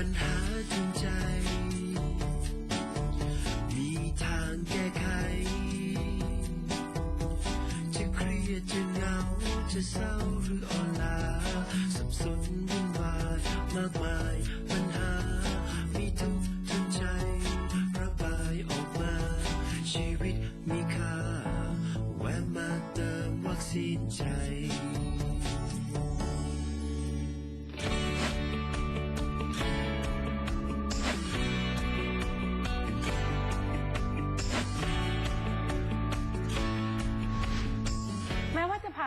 ปัญหาจริงใจ มีทางแก้ไข จะเครียดจะเหงาจะเศร้าหรืออ่อนล้าสับสนวุ่นวายมากมาย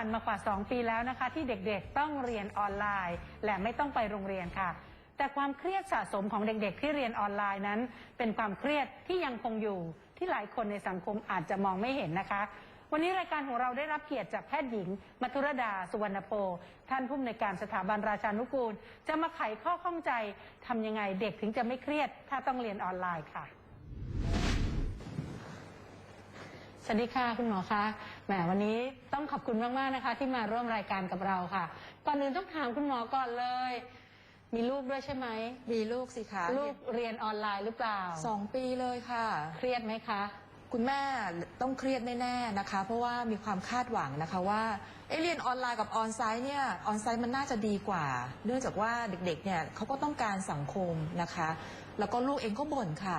านมากว่า 2 ปีแล้วนะคะ ที่เด็กๆต้องเรียนออนไลน์ และไม่ต้องไปโรงเรียนค่ะ แต่ความเครียดสะสมของเด็กๆ ที่เรียนออนไลน์นั้น เป็นความเครียดที่ยังคงอยู่ ที่หลายคนในสังคมอาจจะมองไม่เห็นนะคะ วันนี้รายการของเราได้รับเกียรติจากแพทย์หญิง มัทุรดาสุวรรณโป ท่านผู้อำนวยการสถาบันราชานุกูล จะมาไขข้อข้องใจทำยังไงเด็กถึงจะไม่เครียด ถ้าต้องเรียนออนไลน์ค่ะ วัสดีค่ะคุณหมอคะแหมวันนี้ต้องขอบคุณมากๆนะคะ ที่มาร่วมรายการกับเราค่ะ ก่อนอื่นต้องถามคุณหมอก่อนเลย มีลูกด้วยใช่ไหมมีลูกสิคะลูกเรียนออนไลน์หรือเปล่าสองปีเลยค่ะ เครียดไหมคะ คุณแม่ต้องเครียดแน่ๆนะคะ เพราะว่ามีความคาดหวังนะคะว่าเอะเรียนออนไลน์กับออนไซต์เนี่ยออนไซต์มันน่าจะดีกว่า เนื่องจากว่าเด็กๆเนี่ยเขาก็ต้องการสังคมนะคะ แล้วก็ลูกเองก็บ่นค่ะ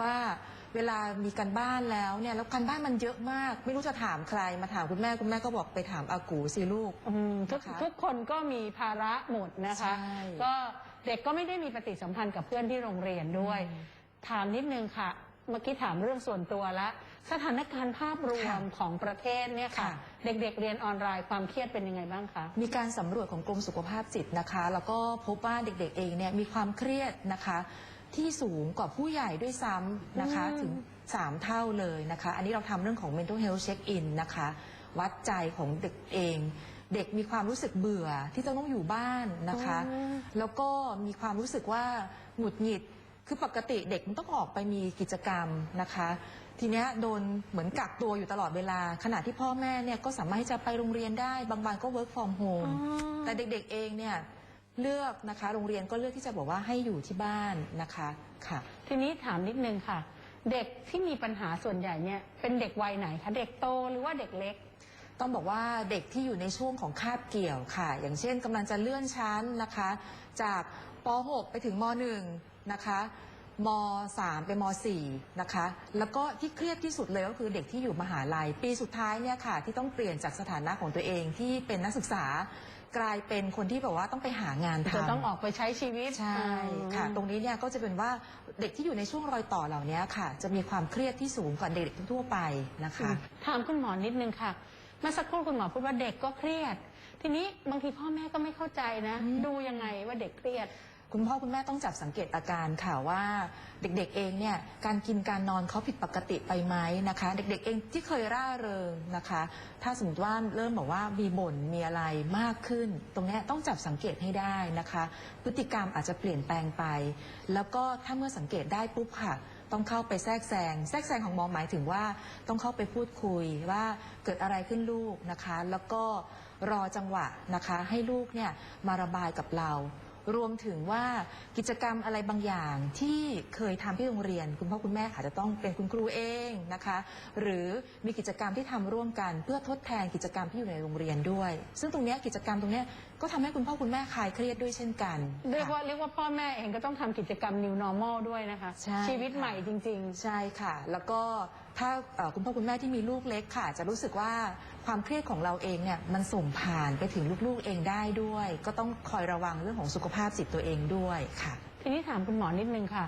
ว่าเวลามีการบ้านแล้วเนี่ยแล้วการบ้านมันเยอะมาก ไม่รู้จะถามใครมาถามคุณแม่คุณแม่ก็บอกไปถามอากูสิลูก อืมทุกนะคะทุกคนก็มีภาระหมดนะคะ ใช่ก็เด็กก็ไม่ได้มีปฏิสัมพันธ์กับเพื่อนที่โรงเรียนด้วยถามนิดนึงค่ะ เมื่อกี้ถามเรื่องส่วนตัวแล้วสถานการณ์ภาพรวมของประเทศเนี่ยค่ะ ค่ะ เด็กๆเรียนออนไลน์ความเครียดเป็นยังไงบ้างคะ มีการสำรวจของกรมสุขภาพจิตนะคะ แล้วก็พบว่าเด็กๆเองเนี่ยมีความเครียดนะคะ ที่สูงกว่าผู้ใหญ่ด้วยซ้ำนะคะ อืม ถึง 3 เท่าเลยนะคะ อันนี้เราทำเรื่องของ mental health check in นะคะ วัดใจของเด็กเอง เด็กมีความรู้สึกเบื่อที่จะต้องอยู่บ้านนะคะ อืม แล้วก็มีความรู้สึกว่าหงุดหงิด คือปกติเด็กมันต้องออกไปมีกิจกรรมนะคะ ทีเนี้ยโดนเหมือนกักตัวอยู่ตลอดเวลา ขณะที่พ่อแม่เนี่ยก็สามารถที่จะไปโรงเรียนได้ บางวันก็ work from home แต่เด็กๆเองเนี่ย เลือกนะคะ โรงเรียนก็เลือกที่จะบอกว่าให้อยู่ที่บ้านนะคะค่ะ ทีนี้ถามนิดนึงค่ะ เด็กที่มีปัญหาส่วนใหญ่เนี่ยเป็นเด็กวัยไหนคะเด็กโตหรือว่าเด็กเล็ก ต้องบอกว่าเด็กที่อยู่ในช่วงของคาบเกี่ยวค่ะ อย่างเช่นกำลังจะเลื่อนชั้นนะคะ จากป .6 ไปถึงม .1 นะคะม .3 ไปม .4 นะคะ แล้วก็ที่เครียดที่สุดเลยก็คือเด็กที่อยู่มหาลัย ปีสุดท้ายเนี่ยค่ะ ที่ต้องเปลี่ยนจากสถานะของตัวเองที่เป็นนักศึกษา กลายเป็นคนที่แบบว่าต้องไปหางานทำจะต้องออกไปใช้ชีวิตใช่ค่ะ ตรงนี้เนี่ยก็จะเป็นว่าเด็กที่อยู่ในช่วงรอยต่อเหล่านี้ค่ะ จะมีความเครียดที่สูงกว่าเด็กทั่วไปนะคะ ถามคุณหมอนิดนึงค่ะ เมื่อสักครู่คุณหมอพูดว่าเด็กก็เครียด ทีนี้บางทีพ่อแม่ก็ไม่เข้าใจนะ อืม ดูยังไงว่าเด็กเครียด คุณพ่อคุณแม่ต้องจับสังเกตอาการค่ะว่าเด็กๆเองเนี่ยการกินการนอนเขาผิดปกติไปไหมนะคะ เด็กๆเองที่เคยร่าเริงนะคะ ถ้าสมมติว่าเริ่มบอกว่ามีบ่นมีอะไรมากขึ้น ตรงนี้ต้องจับสังเกตให้ได้นะคะ พฤติกรรมอาจจะเปลี่ยนแปลงไป แล้วก็ถ้าเมื่อสังเกตได้ปุ๊บค่ะต้องเข้าไปแทรกแซง แทรกแซงของหมอหมายถึงว่าต้องเข้าไปพูดคุยว่าเกิดอะไรขึ้นลูกนะคะ แล้วก็รอจังหวะนะคะ ให้ลูกเนี่ยมาระบายกับเรา รวมถึงว่ากิจกรรมอะไรบางอย่างที่เคยทำที่โรงเรียน คุณพ่อคุณแม่อาจจะต้องเป็นคุณครูเองนะคะ หรือมีกิจกรรมที่ทำร่วมกัน เพื่อทดแทนกิจกรรมที่อยู่ในโรงเรียนด้วย ซึ่งตรงเนี้ยกิจกรรมตรงเนี้ยก็ทำให้คุณพ่อคุณแม่คลายเครียดด้วยเช่นกันเรียกค่ะว่าเรียกว่าพ่อแม่เองก็ต้องทำกิจกรรม new normal ด้วยนะคะใช่ชีวิตค่ะใหม่จริงใช่ค่ะ แล้วก็ถ้าเอ่อคุณพ่อคุณแม่ที่มีลูกเล็กค่ะ จะรู้สึกว่า ความเครียดของเราเองเนี่ยมันส่งผ่านไปถึงลูกๆเองได้ด้วย ก็ต้องคอยระวังเรื่องของสุขภาพจิตตัวเองด้วยค่ะๆทีนี้ถามคุณหมอนิดนึงค่ะ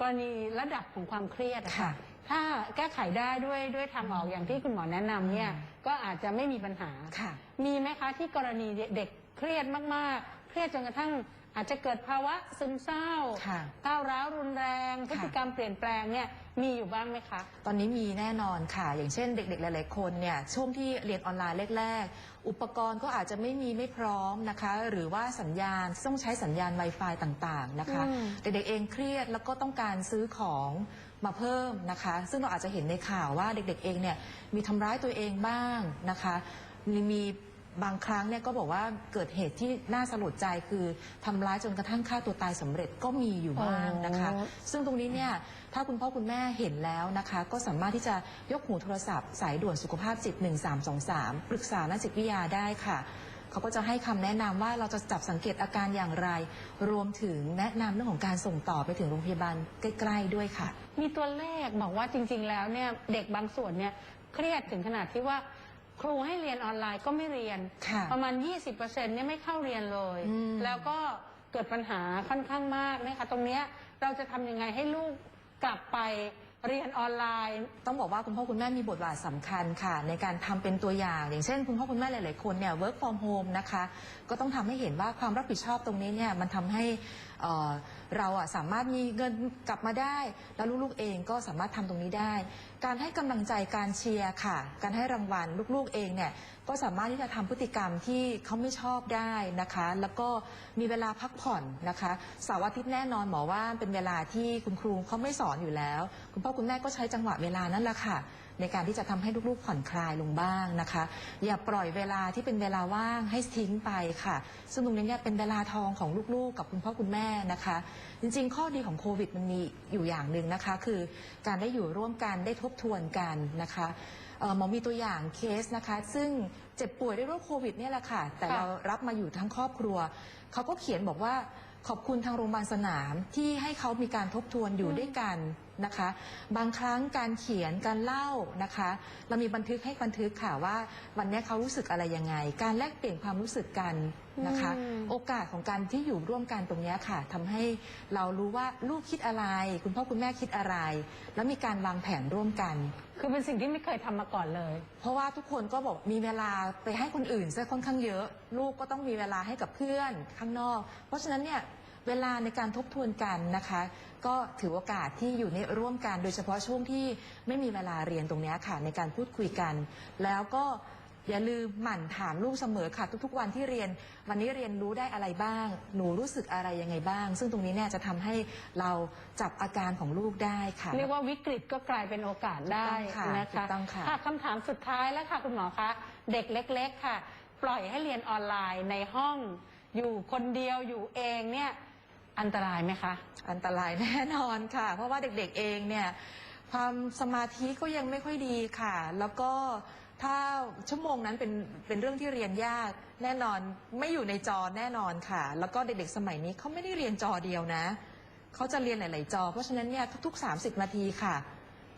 กรณีระดับของความเครียดอะค่ะ ถ้าแก้ไขได้ด้วยด้วยทางออกอย่างที่คุณหมอแนะนำเนี่ยก็อาจจะไม่มีปัญหา ค่ะ มีไหมคะที่กรณีเด็กเครียดมากๆ เครียดจนกระทั่งอาจจะเกิดภาวะซึมเศร้าค่ะ ก้าวร้าวรุนแรง พฤค่ะติกรรมเปลี่ยนแปลงเนี่ยมีอยู่บ้างไหมคะ ตอนนี้มีแน่นอนค่ะ อย่างเช่นเด็กๆ หลายๆ คนเนี่ยช่วงที่เรียนออนไลน์แรกๆ อุปกรณ์ก็อาจจะไม่มีไม่พร้อมนะคะ หรือว่าสัญญาณต้องใช้สัญญาณ Wi-Fi ต่างๆนะคะอืมเด็กๆเองเครียดแล้วก็ต้องการซื้อของมาเพิ่มนะคะ ซึ่งเราอาจจะเห็นในข่าวว่าเด็กๆเองเนี่ยมีทำร้ายตัวเองบ้างนะคะมีมี บางครั้งเนี่ยก็บอกว่าเกิดเหตุที่น่าสลดใจคือทำร้ายจนกระทั่งฆ่าตัวตายสำเร็จก็มีอยู่บ้างนะคะโอ้ซึ่งตรงนี้เนี่ยถ้าคุณพ่อคุณแม่เห็นแล้วนะคะ ก็สามารถที่จะยกหูโทรศัพท์ สายด่วนสุขภาพจิต 1323 ปรึกษานักจิตวิทยาได้ค่ะ เขาก็จะให้คำแนะนำว่าเราจะจับสังเกตอาการอย่างไร รวมถึงแนะนำเรื่องของการส่งต่อไปถึงโรงพยาบาลใกล้ๆด้วยค่ะ มีตัวเลขบอกว่าจริง ๆ แล้วเนี่ยเด็กบางส่วนเนี่ยเครียดถึงขนาดที่ว่า ครูให้เรียนออนไลน์ก็ไม่เรียน ค่ะประมาณ 20%เนี่ยไม่เข้าเรียนเลย อืม แล้วก็เกิดปัญหาค่อนข้างมากนะคะตรงเนี้ยเราจะทำยังไงให้ลูกกลับไปเรียนออนไลน์ ต้องบอกว่าคุณพ่อคุณแม่มีบทบาทสำคัญค่ะ ในการทำเป็นตัวอย่าง อย่างเช่นคุณพ่อคุณแม่หลาย ๆ คนเนี่ย work from home นะคะ ก็ต้องทำให้เห็นว่าความรับผิดชอบตรงนี้เนี่ยมันทำให้ เอ่อเราอะสามารถมีเงินกลับมาได้ แล้วลูกๆเองก็สามารถทำตรงนี้ได้ การให้กำลังใจการเชียร์ค่ะ การให้รางวัลลูกๆเองเนี่ยก็สามารถที่จะทำพฤติกรรมที่เขาไม่ชอบได้นะคะ แล้วก็มีเวลาพักผ่อนนะคะเสาร์อาทิตย์แน่นอนหมอว่าเป็นเวลาที่คุณครูเขาไม่สอนอยู่แล้ว คุณพ่อคุณแม่ก็ใช้จังหวะเวลานั่นแหละค่ะ ในการที่จะทำให้ลูกๆผ่อนคลายลงบ้างนะคะ อย่าปล่อยเวลาที่เป็นเวลาว่างให้ทิ้งไปค่ะ ซึ่งตรงนี้เนี่ยเป็นเวลาทองของลูกๆ กับคุณพ่อคุณแม่นะคะ จริงๆ ข้อดีของโควิดมันมีอยู่อย่างหนึ่งนะคะ คือการได้อยู่ร่วมกันได้ทบทวนกันนะคะเอ่อหมอมีตัวอย่างเคสนะคะ ซึ่งเจ็บป่วยด้วยโรคโควิดเนี่ยแหละค่ะ แต่ค่ะเรารับมาอยู่ทั้งครอบครัว เขาก็เขียนบอกว่าขอบคุณทางโรงพยาบาลสนามที่ให้เขามีการทบทวนอยู่ด้วยกันนะคะ บางครั้งการเขียนการเล่านะคะ เรามีบันทึกให้บันทึกค่ะว่าวันนี้เขารู้สึกอะไรยังไง การแลกเปลี่ยนความรู้สึกกัน นะคะอืมโอกาสของการที่อยู่ร่วมกันตรงเนี้ยค่ะทำให้เรารู้ว่าลูกคิดอะไร คุณพ่อคุณแม่คิดอะไร แล้วมีการวางแผนร่วมกัน คือเป็นสิ่งที่ไม่เคยทำมาก่อนเลย เพราะว่าทุกคนก็บอกมีเวลาไปให้คนอื่นซะค่อนข้างเยอะ ลูกก็ต้องมีเวลาให้กับเพื่อนข้างนอก เพราะฉะนั้นเนี่ยเวลาในการทบทวนกันนะคะ ก็ถือโอกาสที่อยู่ในร่วมกัน โดยเฉพาะช่วงที่ไม่มีเวลาเรียนตรงเนี้ยค่ะ ในการพูดคุยกัน แล้วก็ อย่าลืมหมั่นถามลูกเสมอค่ะ ทุกๆ วันที่เรียน วันนี้เรียนรู้ได้อะไรบ้าง หนูรู้สึกอะไรยังไงบ้าง ซึ่งตรงนี้เนี่ยจะทำให้เราจับอาการของลูกได้ค่ะ เรียกว่าวิกฤตก็กลายเป็นโอกาสได้ถูกต้องค่ะนะถูคะกต้องค่ะ คำถามสุดท้ายแล้วค่ะคุณหมอคะ เด็กเล็ก ๆ ค่ะ ปล่อยให้เรียนออนไลน์ในห้อง อยู่คนเดียวอยู่เองเนี่ยอันตรายไหมคะ อันตรายแน่นอนค่ะ เพราะว่าเด็กๆเองเนี่ยความสมาธิก็ยังไม่ค่อยดีค่ะ แล้วก็ ถ้าชั่วโมงนั้นเป็นเป็นเรื่องที่เรียนยากแน่นอนไม่อยู่ในจอแน่นอนค่ะ แล้วก็เด็กๆสมัยนี้เขาไม่ได้เรียนจอเดียวนะเขาจะเรียนหลาย ๆ จอ เพราะฉะนั้นเนี่ยทุก ๆ 30 นาทีค่ะ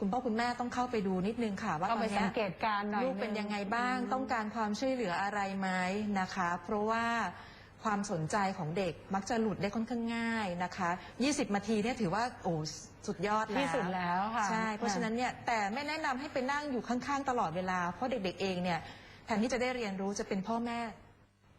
คุณพ่อคุณแม่ต้องเข้าไปดูนิดนึงค่ะ ว่าเข้าไปตอนนี้ยสังเกตการณ์หน่อยลูกเป็นนึยังไงบ้างต้องการความช่วยเหลืออะไรไหมนะคะ เพราะว่า ความสนใจของเด็กมักจะหลุดได้ค่อนข้างง่ายนะคะ 20นาทีเนี่ยถือว่าโอ้สุดยอดแล้วที่สุดแล้วค่ะใช่เพราะฉะนั้นเนี่ยแต่ไม่แนะนำให้ไปนั่งอยู่ข้างๆ ตลอดเวลา เพราะเด็กๆเองเนี่ยแทนที่จะได้เรียนรู้จะเป็นพ่อแม่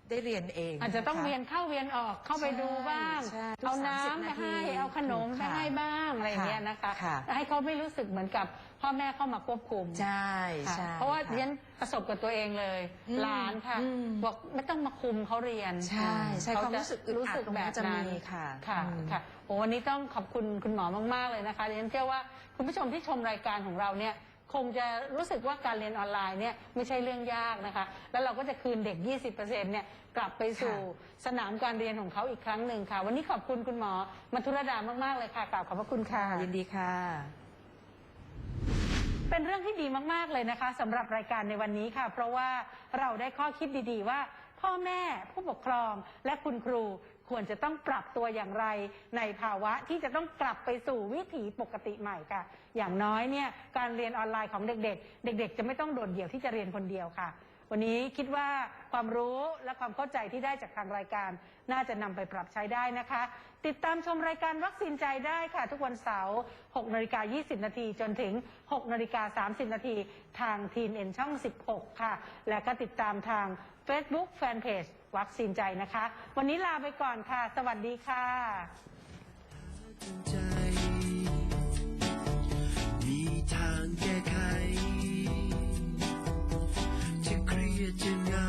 ได้เรียนเองอาจจะต้องคเวียนเข้าเวียนออกเข้าไปดูบ้าง ใช่ใช่เอาทุกน้ำ30ไปให้นาทีเอาขนมไปค่ะให้บ้างอะไรอย่างเงี้ยนะคะค่ะให้เขาไม่รู้สึกเหมือนกับพ่อแม่เข้ามาควบคุมใช่ค่ะใช่ เพราะว่าค่เรียนประสบกับตัวเองเลยอืมหลานค่ะอืม บอกไม่ต้องมาคุมเขาเรียนใช่ใช่เขความจะรู้สึกอึดอัดรู้สึกตรงแบนั้บนจะนั้นมีค่ะค่ะอืม ค่ะโอ้วันนี้ต้องขอบคุณคุณหมอมาก ๆ เลยนะคะดิฉันเชื่อว่าคุณผู้ชมที่ชมรายการของเราเนี่ย คงจะรู้สึกว่าการเรียนออนไลน์เนี่ยไม่ใช่เรื่องยากนะคะ แล้วเราก็จะคืนเด็ก 20%เนี่ยกลับไปสู่สนามการเรียนของเขาอีกครั้งหนึ่งค่ะ วันนี้ขอบคุณคุณหมอมัทุรดามาก ๆ เลยค่ะกราบขอบพระคุณค่ะ ยินดีค่ะ เป็นเรื่องที่ดีมาก ๆ เลยนะคะสำหรับรายการในวันนี้ค่ะ เพราะว่าเราได้ข้อคิดดี ๆ ว่าพ่อแม่ผู้ปกครองและคุณครู ควรจะต้องปรับตัวอย่างไรในภาวะที่จะต้องกลับไปสู่วิถีปกติใหม่ค่ะ อย่างน้อยเนี่ยการเรียนออนไลน์ของเด็ก ๆ เด็ก ๆ จะไม่ต้องโดดเดี่ยวที่จะเรียนคนเดียวค่ะ วันนี้คิดว่าความรู้และความเข้าใจที่ได้จากทางรายการ น่าจะนำไปปรับใช้ได้นะคะ ติดตามชมรายการวัคซีนใจได้ค่ะ ทุกวันเสาร์6นาฬิกา20 นาทีจนถึง 6นาฬิกา30 นาทีทางทีนเอ็นช่อง 16 ค่ะ และก็ติดตามทาง Facebook Fanpage วัคซีนใจนะคะ วันนี้ลาไปก่อนค่ะ สวัสดีค่ะมีทางแก้ไขจะเครียดจะเหงา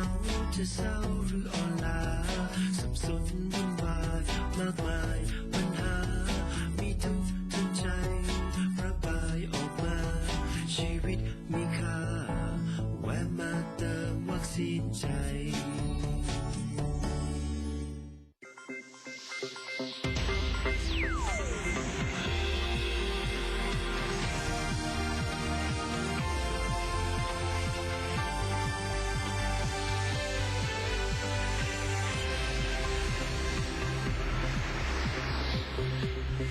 จะเศร้าหรืออ่อนล้าสับสน My mine